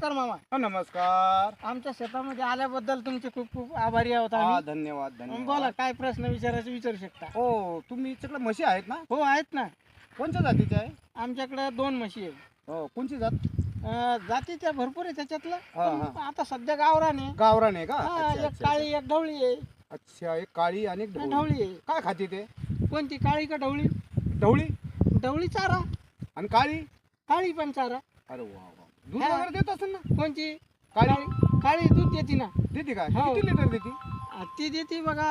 नमस्कार मामा. हा, नमस्कार. आमच्या शेतामध्ये आल्याबद्दल तुमचे खूप खूप आभारी आहोत हा आम्ही. धन्यवाद बोला धन्यवाद. काय प्रश्न विचारायचे विचारू शकता? हो तुम्ही सगळं म्हशी आहेत ना? हो आहेत ना. कोणत्या जातीच्या आहे? आमच्याकडे दोन म्हशी आहेत. हो कोणची जात? अं, जातीच्या भरपूर आहे त्याच्यातलं हा, पण आता सध्या गावरान आहे. गावरान आहे का? हा, अच्छा, एक अच्छा, काळी एक ढवळी आहे. अच्छा. अच्छा एक काळी आणि एक ढवळी. ढवळी आहे. काय खाते ते? कोणती काळी का ढवळी? ढवळी? ढवळी चारा. आणि काळी? काळी पण चारा. अरे वा दूध हा. वगैरे देत असेल ना? कोणती काळी. काळी दूध देते ना. देते का? हो. किती लिटर देते? आ, ती देते बघा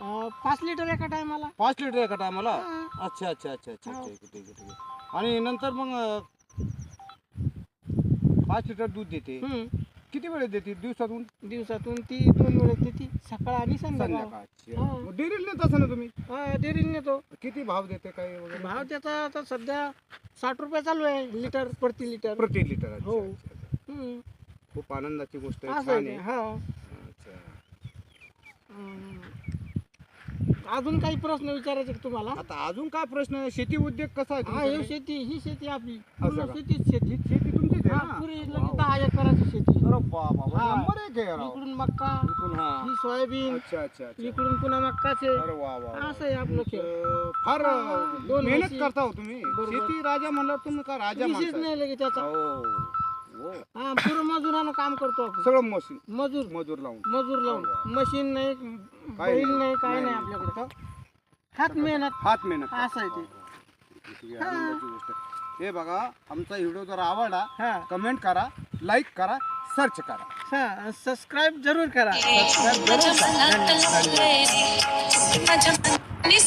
अं, पाच लिटर एका टायमाला. पाच लिटर एका टायमाला. अच्छा अच्छा अच्छा अच्छा हो. ठीक आहे ठीक आहे ठीक आहे. आणि नंतर मग अं, पाच लिटर दूध देते. किती वेळेत देते? दिवसातून? दिवसातून ती दोन वेळेस देते. सकाळ आणि संध्याकाळ संध्याकाळची हो. मग नेत असेल ना तुम्ही हा, डेअरीला नेतो किती भाव देते काय वगैरे भाव त्याचा आता सध्या साठ रुपये चालू आहे लिटर प्रति लिटर प्रति लिटर अच्छा, हो. अच्छा, अच्छा. हम्म. खूप आनंदाची गोष्ट आहे असं आहे छान ते, आहे हा अच्छा. हम्म. अजून काही प्रश्न विचारायचे का तुम्हाला आता अजून काय प्रश्न आहे? शेती उद्योग कसा आहे हा ही तुमच्याकडे? शेती ही शेती आपली असं पूर्ण का? शेतीच शेती ही शेती तुमचीच आहे हा, ना? पुरी वाव. लगे दहा एकराची शेती अरे बाबा हा. नंबर एक आहे राव. इकडून मक्का इकडून हा. ही सोयाबीन अच्छा अच्छा अच्छा इकडून पुन्हा मक्काचे अरे वा वा वा. असं आहे आपलं खेळ तर फार दोन मेहनत म्हशी. करता हो तुम्ही बरोबर. शेती राजा म्हणलं तुम्ही का राजा विशेष माणसं आहे. नाही लगे त्याचा हो हो. हा पूर्ण मजुरानं काम करतो आपण सगळं मशीन मजूर मजूर लावून मजूर. लावून मशीन नाही बैल नाही. काय नाही. आपल्याकडे हात मेहनत हात मेहनत असं आहे ते. किती आनंदाची गोष्ट आहे. हे बघा आमचा व्हिडिओ जर आवडला हा कमेंट करा लाईक करा सर्च करा हा सबस्क्राईब जरूर करा माझ्या मनात लागले रे माझ्या मनाने